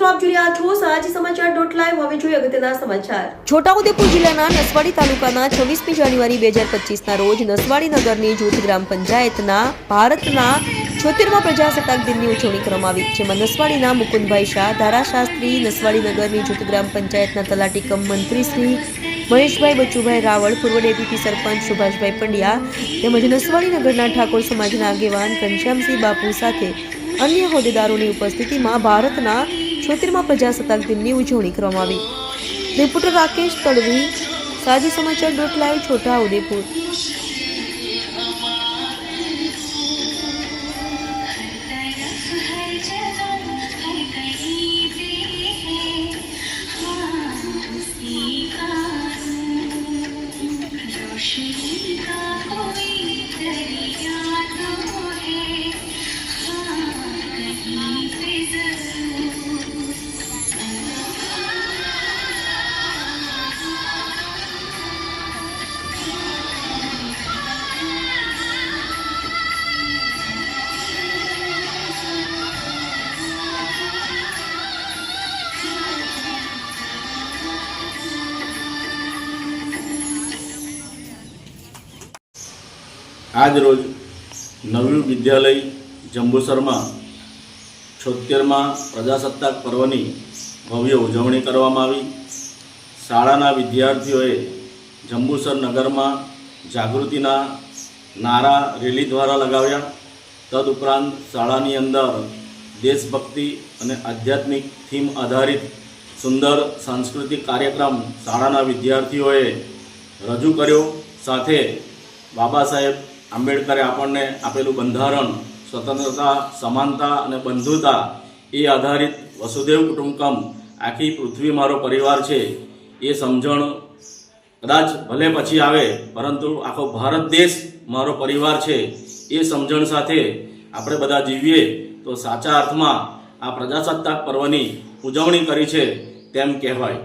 મિત્રો સમાચાર dot live હવે જોઈએ સમાચાર. છોટાઉદેપુર જિલ્લાના નસવાડી તાલુકાના છવ્વીસમી જાન્યુઆરી બે હજાર પચીસના રોજ નસવાડી નગરની જૂથ ગ્રામ પંચાયતના ભારતના છોતેરમા પ્રજાસત્તાક દિનની ઉજવણી કરવામાં આવી. જેમાં નસવાડીના મુકુંદભાઈ શાહ, ધારાશાસ્ત્રી નસવાડી નગરની જૂથ ગ્રામ પંચાયતના તલાટી કમ મંત્રી શ્રી મહેશભાઈ બચુભાઈ રાવળ, પૂર્વ ડેપ્યુટી સરપંચ સુભાષભાઈ પંડ્યા તેમજ નસવાડી નગરના ઠાકોર સમાજના આગેવાન ઘનશ્યામસિંહ બાપુ સાથે અન્ય હોદ્દેદારોની ઉપસ્થિતિમાં ભારતના છોતેરમાં પ્રજાસત્તાક દિનની ઉજવણી કરવામાં આવી. Reporter Rakesh Tadvi, Saja Samachar dot live, Chhota Udepur. Shri Ka આજ રોજ નવ્યું વિદ્યાલય જંબુસરમાં છોતેરમાં પ્રજાસત્તાક પર્વની ભવ્ય ઉજવણી કરવામાં આવી. શાળાના વિદ્યાર્થીઓએ જંબુસર નગરમાં જાગૃતિના નારા રેલી દ્વારા લગાવ્યા. તદુપરાંત શાળાની અંદર દેશભક્તિ અને આધ્યાત્મિક થીમ આધારિત સુંદર સાંસ્કૃતિક કાર્યક્રમ શાળાના વિદ્યાર્થીઓએ રજૂ કર્યો. સાથે બાબા સાહેબ આંબેડકરે આપણને આપેલું બંધારણ, સ્વતંત્રતા, સમાનતા અને બંધુતા એ આધારિત વસુદેવ કુટુંબકમ, આખી પૃથ્વી મારો પરિવાર છે, એ સમજણ કદાચ ભલે પછી આવે, પરંતુ આખો ભારત દેશ મારો પરિવાર છે, એ સમજણ સાથે આપણે બધા જીવીએ, તો સાચા અર્થમાં આ પ્રજાસત્તાક પર્વની ઉજવણી કરી છે તેમ કહેવાય.